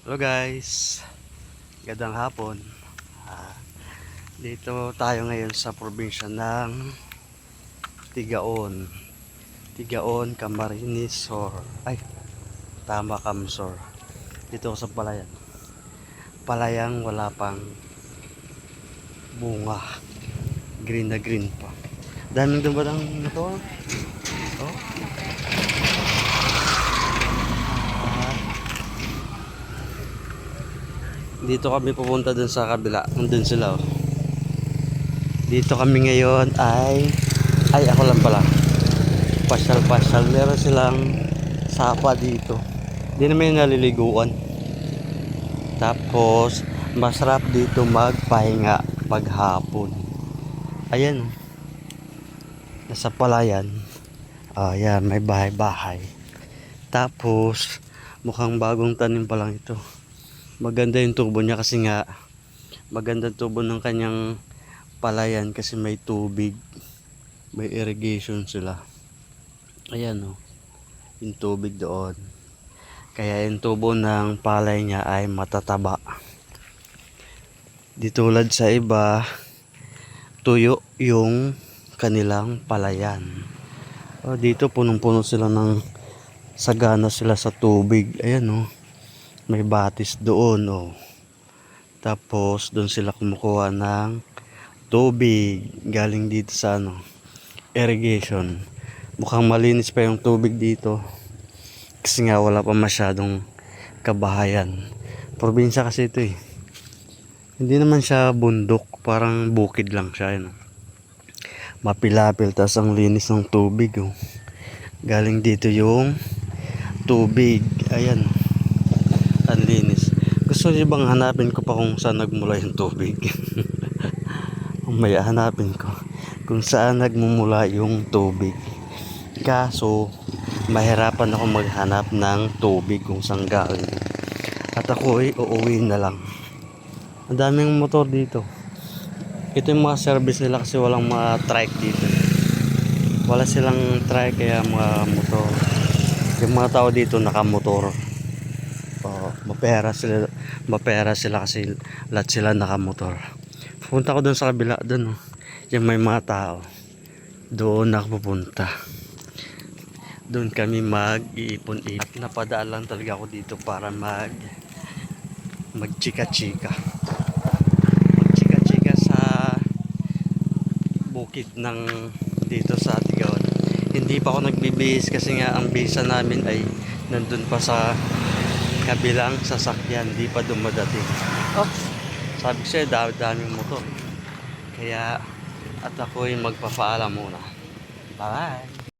Hello guys, gandang hapon. Ah, dito tayo ngayon sa probinsya ng Tigaon. Tigaon, Camarines Sur. Ay, tama Kamsor. Dito sa Palayan. Palayang wala pang bunga. Green na green pa. Daming dumadang na to. Oh. Dito kami pupunta dun sa kabila. Nandun sila oh. Dito kami ngayon ay ay ako lang pala. Pasyal-pasyal. Meron silang sapa dito. Hindi naman yung naliliguan. Tapos masarap dito magpahinga maghapon. Ayan. Nasa palayan. Ah, yan, may bahay-bahay. Tapos mukhang bagong tanim pa lang ito maganda yung tubo niya kasi nga maganda tubo ng kanyang palayan kasi may tubig may irrigation sila. Ayan o yung tubig doon. Kaya yung tubo ng palay niya ay matataba. Di tulad sa iba tuyo yung kanilang palayan. O, dito punong-puno sila ng sagana sila sa tubig. Ayan o may batis doon oh. Tapos doon sila kumukuha ng tubig galing dito sa ano irrigation. Mukhang malinis pa yung tubig dito. Kasi nga wala pa masyadong kabahayan. Probinsya kasi ito eh. Hindi naman siya bundok, parang bukid lang siya. Ano. Mapilapil, tas ang linis ng tubig. Oh. Galing dito yung tubig. Ayan ang linis. Gusto niyo bang hanapin ko pa kung saan nagmula yung tubig? May hanapin ko kung saan nagmumula yung tubig. Kaso, mahirapan ako maghanap ng tubig kung saan galing. At ako ay uuwi na lang. Ang daming motor dito. Ito yung mga service nila kasi walang mga trike dito. Wala silang trike kaya mga motor. Yung mga tao dito nakamotor. Oo, mapera sila, mapera sila kasi lahat sila nakamotor. Pupunta ko doon sa kabila, doon oh. Yung may mga tao. Doon ako pupunta. Doon kami mag-iipon-ipon. At napadaan talaga ako dito para mag magchika-chika. Magchika-chika sa bukid ng dito sa Tigaon. Hindi pa ako nagbibihis kasi nga ang bisa namin ay nandun pa sa kabilang sasakyan, di pa dumadating. Oops! Sabi ko sa'yo, dami-daming motor. Kaya, at ako'y magpapaalam muna. Bye-bye!